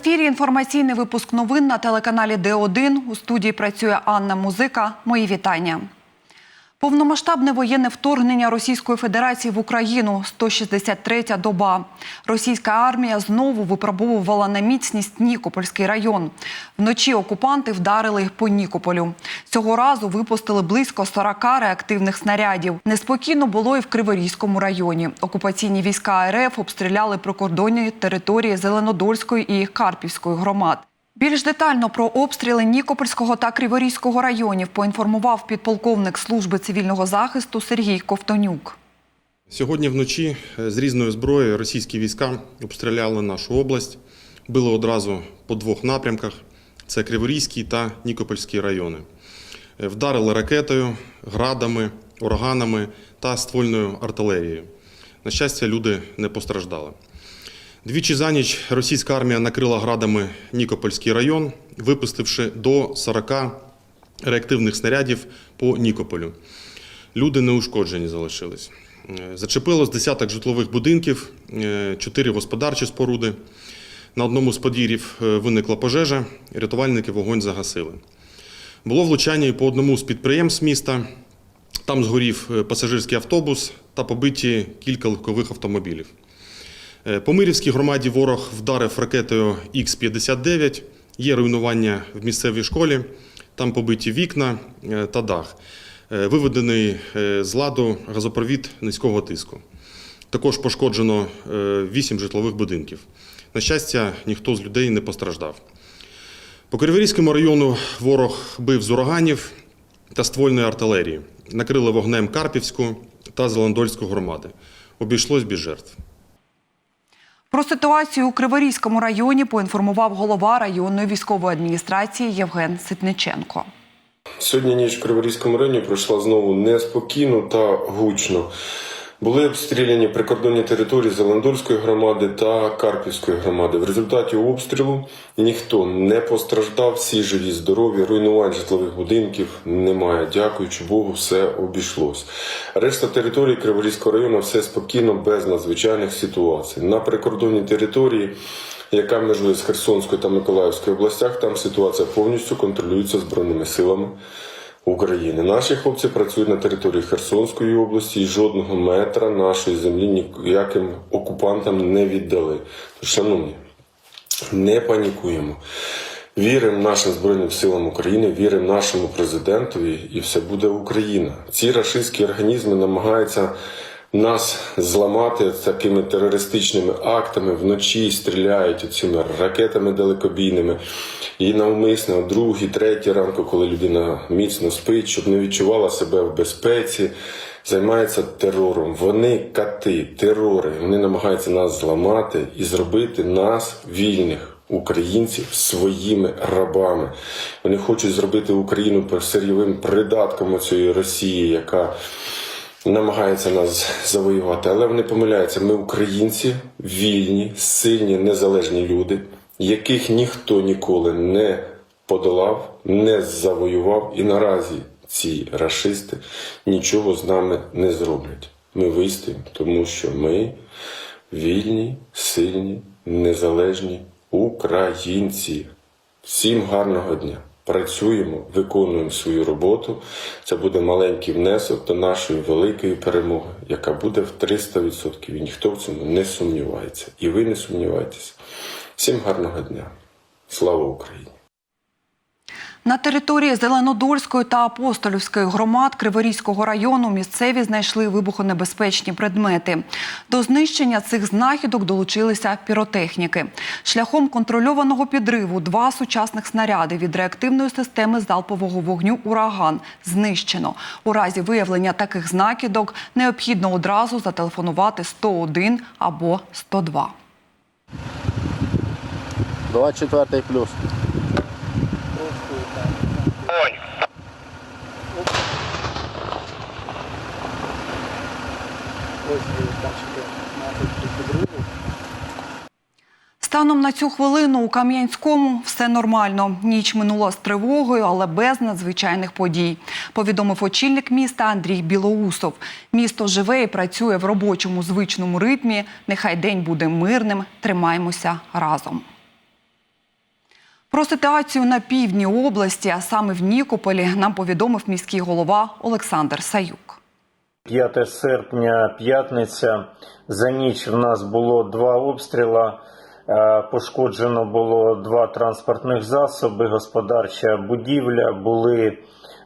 Ефірі інформаційний випуск новин на телеканалі Д1. У студії працює Анна Музика. Мої вітання. Повномасштабне воєнне вторгнення Російської Федерації в Україну 163-я доба. Російська армія знову випробовувала на міцність Нікопольський район. Вночі окупанти вдарили по Нікополю. Цього разу випустили близько 40 реактивних снарядів. Неспокійно було і в Криворізькому районі. Окупаційні війська РФ обстріляли прикордонні території Зеленодольської і Карпівської громад. Більш детально про обстріли Нікопольського та Криворізького районів поінформував підполковник служби цивільного захисту Сергій Ковтонюк. Сьогодні вночі е, з різної зброї російські війська обстріляли нашу область. Били одразу по двох напрямках: це Криворізький та Нікопольський райони. Е, Вдарили ракетою, градами, ураганами та ствольною артилерією. На щастя, люди не постраждали. Двічі за ніч російська армія накрила градами Нікопольський район, випустивши до 40 реактивних снарядів по Нікополю. Люди неушкоджені залишились. Е, Зачепило з десяток житлових будинків, е, чотири господарчі споруди. На одному з подвір'їв е, виникла пожежа, рятувальники вогонь загасили. Було влучання і по одному з підприємств міста. Там згорів пасажирський автобус та побиті кілька легкових автомобілів. Е, По Мирівській громаді ворог вдарив ракетою Х-59. Є руйнування в місцевій школі, там побиті вікна е, та дах. Е, Виведений з ладу газопровід низького тиску. Також пошкоджено 8 житлових будинків. На щастя, ніхто з людей не постраждав. По Криворізькому району ворог бив з ураганів та ствольної артилерії. Накрили вогнем Карпівську та Зеландольську громади. Обійшлось без жертв. Про ситуацію у Криворізькому районі поінформував голова районної військової адміністрації Євген Ситниченко. Сьогодні ніч в Криворізькому районі пройшла знову неспокійно та гучно. Були обстріляні прикордонні території Зеландольської громади та Карпівської громади. В результаті обстрілу ніхто не постраждав, всі живі, здорові, руйнувань житлових будинків немає. Дякуючи Богу, все обійшлось. Решта території Криворізького району все спокійно, без надзвичайних ситуацій. На прикордонній території яка межує з Херсонською та Миколаївською областях, там ситуація повністю контролюється Збройними силами України. Наші хлопці працюють на території Херсонської області і жодного метра нашої землі ніяким окупантам не віддали. Шановні, не панікуємо. Віримо нашим Збройним силам України, віримо нашому президентові, і все буде Україна. Ці рашистські організми намагаються нас зламати такими терористичними актами вночі стріляють цими ракетами далекобійними і навмисно другій, третій ранку, коли людина міцно спить, щоб не відчувала себе в безпеці, займаються терором. Вони кати, терори, вони намагаються нас зламати і зробити нас вільних. Українців своїми рабами. Вони хочуть зробити Україну сирйовим придатком цієї Росії, яка намагається нас завоювати, але вони помиляються. Ми українці, вільні, сильні, незалежні люди, яких ніхто ніколи не подолав, не завоював, і наразі ці рашисти нічого з нами не зроблять. Ми вистоїмо, тому що ми вільні, сильні, незалежні українці. Всім гарного дня! Працюємо, виконуємо свою роботу. Це буде маленький внесок до нашої великої перемоги, яка буде в 300%. І ніхто в цьому не сумнівається. І ви не сумнівайтеся. Всім гарного дня. Слава Україні! На території Зеленодольської та Апостолівської громад Криворізького району місцеві знайшли вибухонебезпечні предмети. До знищення цих знахідок долучилися піротехніки. Шляхом контрольованого підриву два сучасних снаряди від реактивної системи залпового вогню Ураган знищено. У разі виявлення таких знахідок необхідно одразу зателефонувати 101 або 102. 24 плюс. Станом на цю хвилину у Кам'янському все нормально. Ніч минула з тривогою, але без надзвичайних подій. Повідомив очільник міста Андрій Білоусов. Місто живе і працює в робочому звичному ритмі. Нехай день буде мирним. Тримаймося разом. Про ситуацію на півдні області, а саме в Нікополі, нам повідомив міський голова Олександр Саюк. 5 серпня, п'ятниця. За ніч в нас було два обстріла. Е, Пошкоджено було два транспортних засоби, господарча будівля, були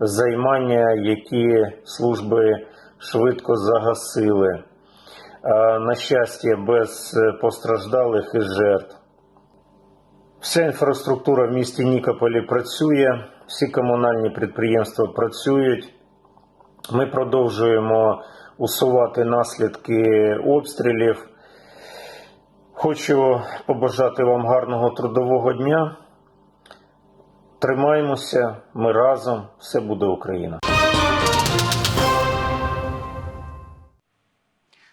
займання, які служби швидко загасили. Е, На щастя, без постраждалих і жертв. Вся інфраструктура в місті Нікополі працює, всі комунальні підприємства працюють. Ми продовжуємо усувати наслідки обстрілів. Хочу побажати вам гарного трудового дня. Тримаємося, ми разом, все буде Україна.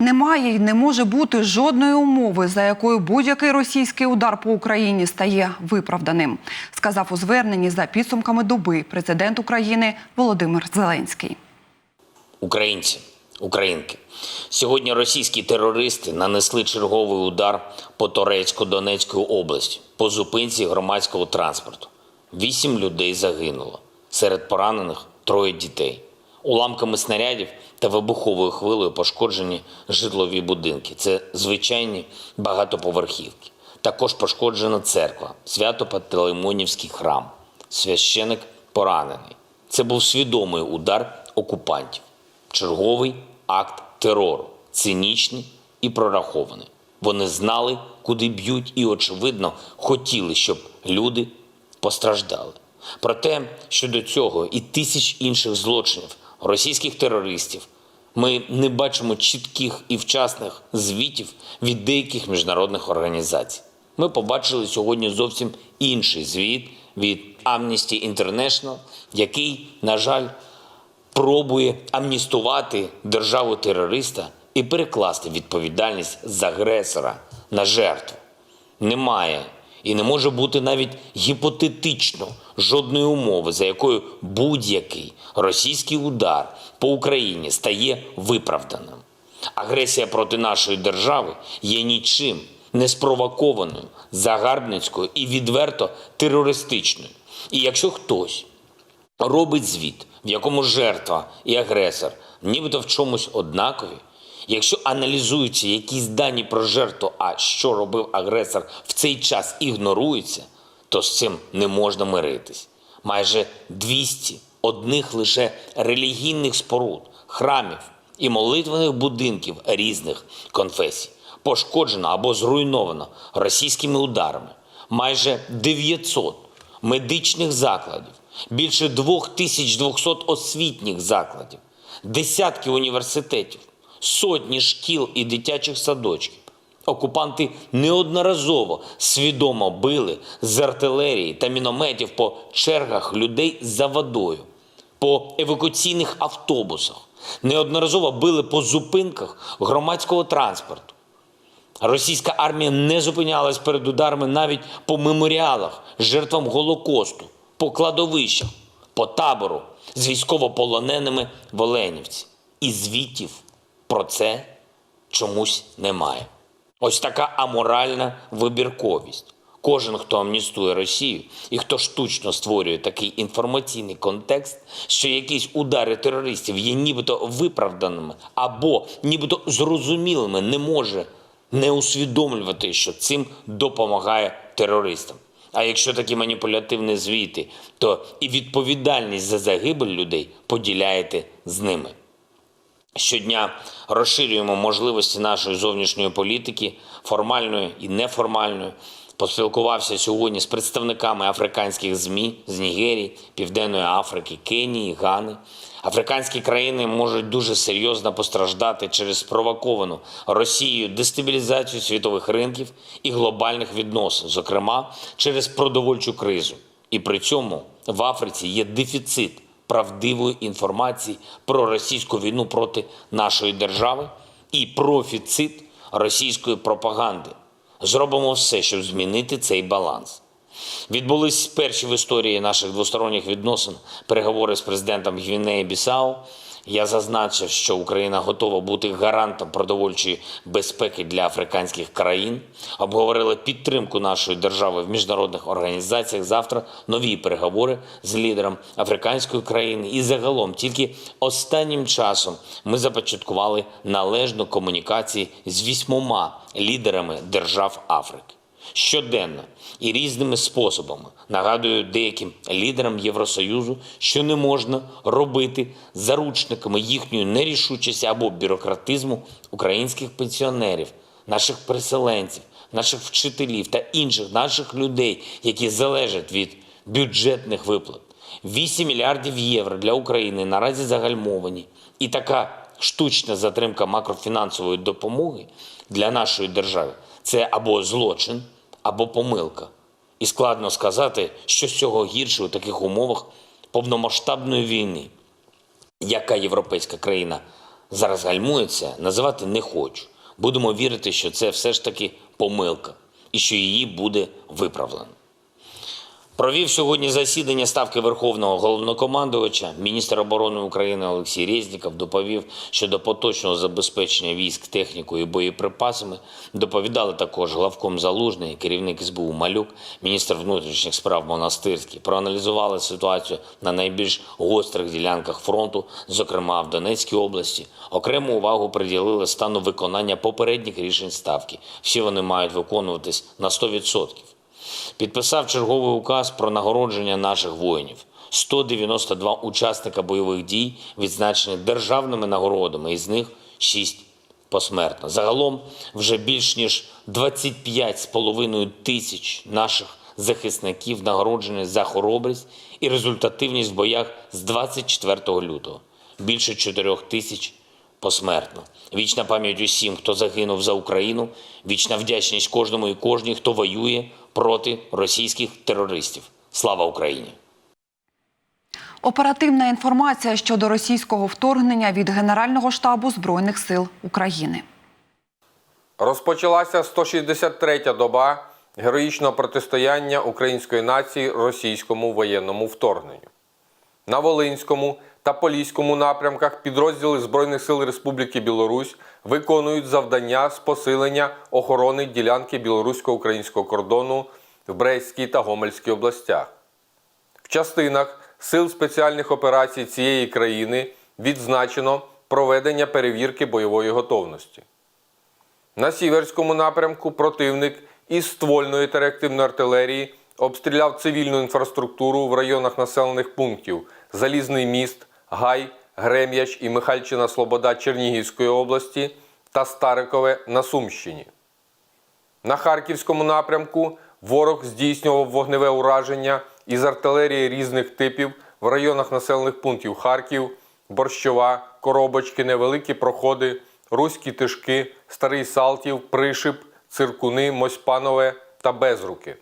Немає й не може бути жодної умови, за якою будь-який російський удар по Україні стає виправданим, сказав у зверненні за підсумками доби президент України Володимир Зеленський. Українці, українки, сьогодні російські терористи нанесли черговий удар по Торецько-Донецької області по зупинці громадського транспорту. Вісім людей загинуло. Серед поранених троє дітей. Уламками снарядів та вибуховою хвилею пошкоджені житлові будинки. Це звичайні багатоповерхівки. Також пошкоджена церква, Свято-Пантелеймонівський храм. Священик поранений. Це був свідомий удар окупантів. Черговий акт терору, цинічний і прорахований. Вони знали, куди б'ють, і, очевидно, хотіли, щоб люди постраждали. Проте щодо цього і тисяч інших злочинів російських терористів ми не бачимо чітких і вчасних звітів від деяких міжнародних організацій. Ми побачили сьогодні зовсім інший звіт від Amnesty International, який, на жаль, пробує амністувати державу терориста і перекласти відповідальність з агресора на жертву. Немає і не може бути навіть гіпотетично жодної умови, за якою будь-який російський удар по Україні стає виправданим. Агресія проти нашої держави є нічим не спровокованою, загарбницькою і відверто терористичною. І якщо хтось робить звіт, в якому жертва і агресор нібито в чомусь однакові. Якщо аналізуються якісь дані про жертву, а що робив агресор в цей час ігнорується, то з цим не можна миритись. Майже 200 одних лише релігійних споруд, храмів і молитвених будинків різних конфесій пошкоджено або зруйновано російськими ударами. Майже 900 медичних закладів, більше 2200 освітніх закладів, десятки університетів, сотні шкіл і дитячих садочків. Окупанти неодноразово свідомо били з артилерії та мінометів по чергах людей за водою, по евакуаційних автобусах, неодноразово били по зупинках громадського транспорту. Російська армія не зупинялась перед ударами навіть по меморіалах жертвам Голокосту, по кладовищах, по табору з військовополоненими в Оленівці. І звітів про це чомусь немає. Ось така аморальна вибірковість. Кожен, хто амністує Росію і хто штучно створює такий інформаційний контекст, що якісь удари терористів є нібито виправданими або нібито зрозумілими, не може не усвідомлювати, що цим допомагає терористам. А якщо такі маніпулятивні звіти, то і відповідальність за загибель людей поділяєте з ними. Щодня розширюємо можливості нашої зовнішньої політики, формальної і неформальної. Поспілкувався сьогодні з представниками африканських ЗМІ з Нігерії, Південної Африки, Кенії, Гани. Африканські країни можуть дуже серйозно постраждати через спровоковану Росією дестабілізацію світових ринків і глобальних відносин, зокрема через продовольчу кризу. І при цьому в Африці є дефіцит правдивої інформації про російську війну проти нашої держави і профіцит російської пропаганди. Зробимо все, щоб змінити цей баланс. Відбулись перші в історії наших двосторонніх відносин переговори з президентом Гвінеї Бісау. Я зазначив, що Україна готова бути гарантом продовольчої безпеки для африканських країн. Обговорили підтримку нашої держави в міжнародних організаціях. Завтра нові переговори з лідером африканської країни. І загалом тільки останнім часом ми започаткували належну комунікацію з вісьмома лідерами держав Африки щоденно і різними способами нагадую деяким лідерам Євросоюзу, що не можна робити заручниками їхньої нерішучості або бюрократизму українських пенсіонерів, наших переселенців, наших вчителів та інших наших людей, які залежать від бюджетних виплат. 8 мільярдів євро для України наразі загальмовані. І така штучна затримка макрофінансової допомоги для нашої держави це або злочин, або помилка. І складно сказати, що з цього гірше у таких умовах повномасштабної війни. Яка європейська країна зараз гальмується, називати не хочу. Будемо вірити, що це все ж таки помилка і що її буде виправлено. Провів сьогодні засідання ставки Верховного головнокомандувача. Міністр оборони України Олексій Резніков доповів щодо поточного забезпечення військ технікою і боєприпасами. Доповідали також главком Залужний, керівник СБУ Малюк, міністр внутрішніх справ Монастирський. Проаналізували ситуацію на найбільш гострих ділянках фронту, зокрема в Донецькій області. Окрему увагу приділили стану виконання попередніх рішень ставки. Всі вони мають виконуватись на 100% підписав черговий указ про нагородження наших воїнів. 192 учасника бойових дій відзначені державними нагородами, із них 6 посмертно. Загалом вже більш ніж 25,5 тисяч наших захисників нагороджені за хоробрість і результативність в боях з 24 лютого. Більше 4 тисяч посмертно. Вічна пам'ять усім, хто загинув за Україну, вічна вдячність кожному і кожній, хто воює проти російських терористів. Слава Україні! Оперативна інформація щодо російського вторгнення від Генерального штабу Збройних сил України. Розпочалася 163-я доба героїчного протистояння української нації російському воєнному вторгненню. На Волинському та Поліському напрямках підрозділи Збройних сил Республіки Білорусь виконують завдання з посилення охорони ділянки білорусько-українського кордону в Брестській та Гомельській областях. В частинах Сил спеціальних операцій цієї країни відзначено проведення перевірки бойової готовності. На сіверському напрямку противник із ствольної та реактивної артилерії обстріляв цивільну інфраструктуру в районах населених пунктів Залізний міст, Гай, Грем'яч і Михальчина Слобода Чернігівської області та Старикове на Сумщині. На Харківському напрямку ворог здійснював вогневе ураження із артилерії різних типів в районах населених пунктів Харків, Борщова, Коробочки, Невеликі Проходи, Руські Тишки, Старий Салтів, Пришип, Циркуни, Мосьпанове та Безруки.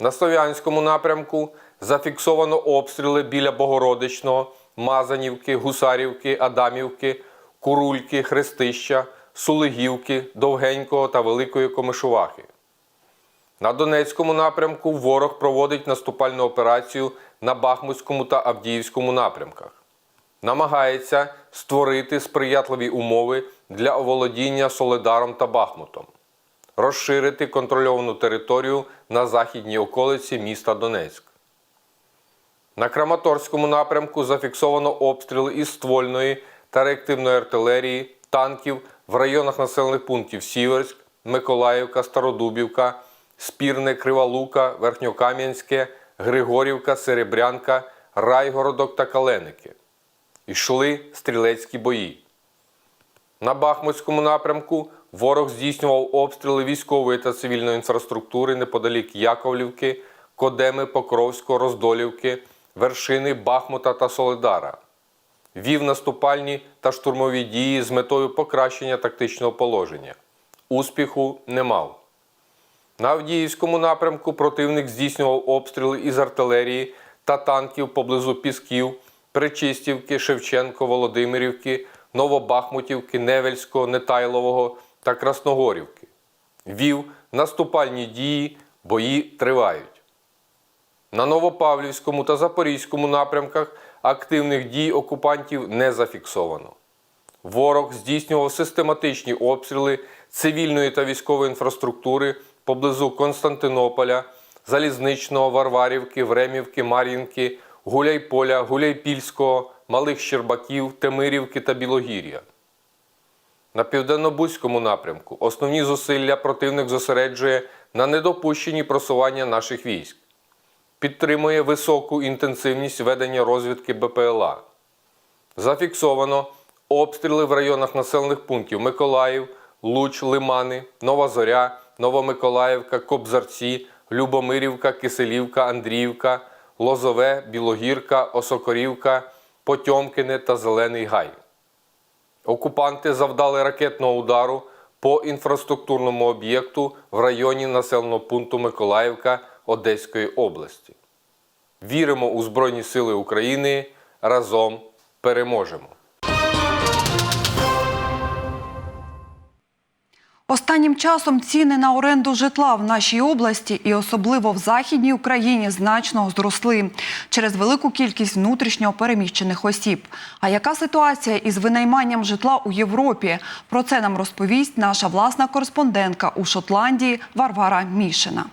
На Слов'янському напрямку зафіксовано обстріли біля Богородичного, Мазанівки, Гусарівки, Адамівки, Курульки, Хрестища, Сулигівки, Довгенького та Великої Комишувахи. На Донецькому напрямку ворог проводить наступальну операцію на Бахмутському та Авдіївському напрямках. Намагається створити сприятливі умови для оволодіння Соледаром та Бахмутом, розширити контрольовану територію на західній околиці міста Донецьк. На Краматорському напрямку зафіксовано обстріли із ствольної та реактивної артилерії, танків в районах населених пунктів Сіверськ, Миколаївка, Стародубівка, Спірне, Кривалука, Верхньокам'янське, Григорівка, Серебрянка, Райгородок та Каленики. Ішли стрілецькі бої. На Бахмутському напрямку ворог здійснював обстріли військової та цивільної інфраструктури неподалік Яковлівки, Кодеми, Покровського, Роздолівки, вершини Бахмута та Соледара. Вів наступальні та штурмові дії з метою покращення тактичного положення. Успіху не мав. На Авдіївському напрямку противник здійснював обстріли із артилерії та танків поблизу Пісків, Причистівки, Шевченко, Володимирівки, Новобахмутівки, Невельського, Нетайлового та Красногорівки. Вів наступальні дії, бої тривають. На Новопавлівському та Запорізькому напрямках активних дій окупантів не зафіксовано. Ворог здійснював систематичні обстріли цивільної та військової інфраструктури поблизу Константинополя, Залізничного, Варварівки, Времівки, Мар'їнки, Гуляйполя, Гуляйпільського, Малих Щербаків, Темирівки та Білогір'я. На південно-бузькому напрямку основні зусилля противник зосереджує на недопущенні просування наших військ, підтримує високу інтенсивність ведення розвідки БПЛА. Зафіксовано обстріли в районах населених пунктів Миколаїв, Луч, Лимани, Нова Зоря, Новомиколаївка, Кобзарці, Любомирівка, Киселівка, Андріївка, Лозове, Білогірка, Осокорівка, Потьомкине та Зелений Гай. Окупанти завдали ракетного удару по інфраструктурному об'єкту в районі населеного пункту Миколаївка Одеської області. Віримо у Збройні Сили України. Разом переможемо! Останнім часом ціни на оренду житла в нашій області і особливо в Західній Україні значно зросли через велику кількість внутрішньо переміщених осіб. А яка ситуація із винайманням житла у Європі? Про це нам розповість наша власна кореспондентка у Шотландії Варвара Мішина.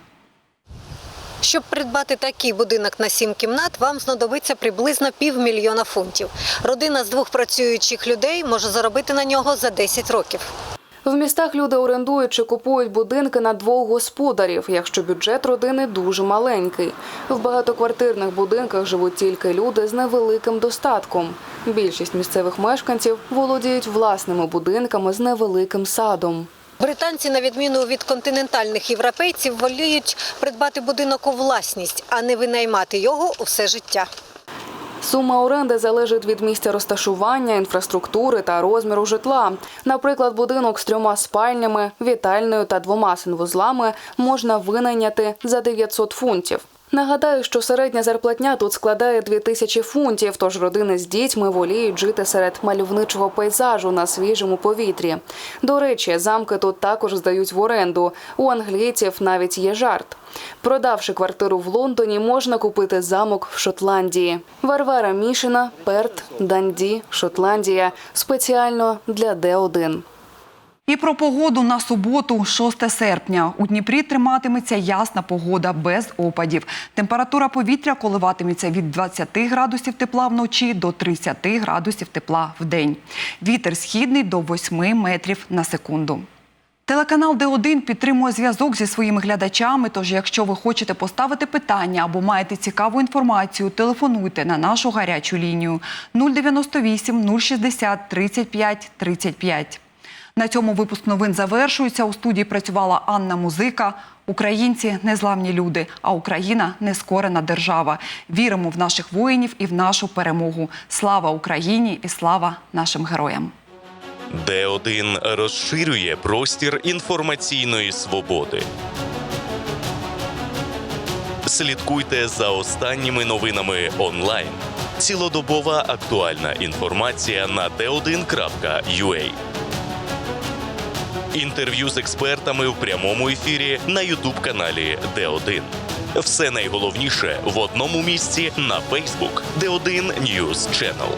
Щоб придбати такий будинок на сім кімнат, вам знадобиться приблизно півмільйона фунтів. Родина з двох працюючих людей може заробити на нього за 10 років. В містах люди орендують чи купують будинки на двох господарів, якщо бюджет родини дуже маленький. В багатоквартирних будинках живуть тільки люди з невеликим достатком. Більшість місцевих мешканців володіють власними будинками з невеликим садом. Британці, на відміну від континентальних європейців, воліють придбати будинок у власність, а не винаймати його усе життя. Сума оренди залежить від місця розташування, інфраструктури та розміру житла. Наприклад, будинок з трьома спальнями, вітальною та двома санвузлами можна винайняти за 900 фунтів. Нагадаю, що середня зарплатня тут складає 2000 фунтів, тож родини з дітьми воліють жити серед мальовничого пейзажу на свіжому повітрі. До речі, замки тут також здають в оренду. У англійців навіть є жарт. Продавши квартиру в Лондоні, можна купити замок в Шотландії. Варвара Мішина, Перт, Данді, Шотландія. Спеціально для Д1. І про погоду на суботу, 6 серпня. У Дніпрі триматиметься ясна погода без опадів. Температура повітря коливатиметься від 20 градусів тепла вночі до 30 градусів тепла в день. Вітер східний до 8 метрів на секунду. Телеканал Д1 підтримує зв'язок зі своїми глядачами. Тож, якщо ви хочете поставити питання або маєте цікаву інформацію, телефонуйте на нашу гарячу лінію 098 060 35 35. На цьому випуск новин завершується. У студії працювала Анна Музика. Українці незламні люди, а Україна нескорена держава. Віримо в наших воїнів і в нашу перемогу. Слава Україні і слава нашим героям! Д1 розширює простір інформаційної свободи. Слідкуйте за останніми новинами онлайн. Цілодобова актуальна інформація на d1.ua. Інтерв'ю з експертами в прямому ефірі на Ютуб-каналі Д1. Все найголовніше в одному місці на Facebook Д1 News Channel.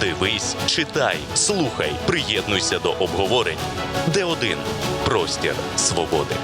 Дивись, читай, слухай, приєднуйся до обговорень. Д1 простір свободи.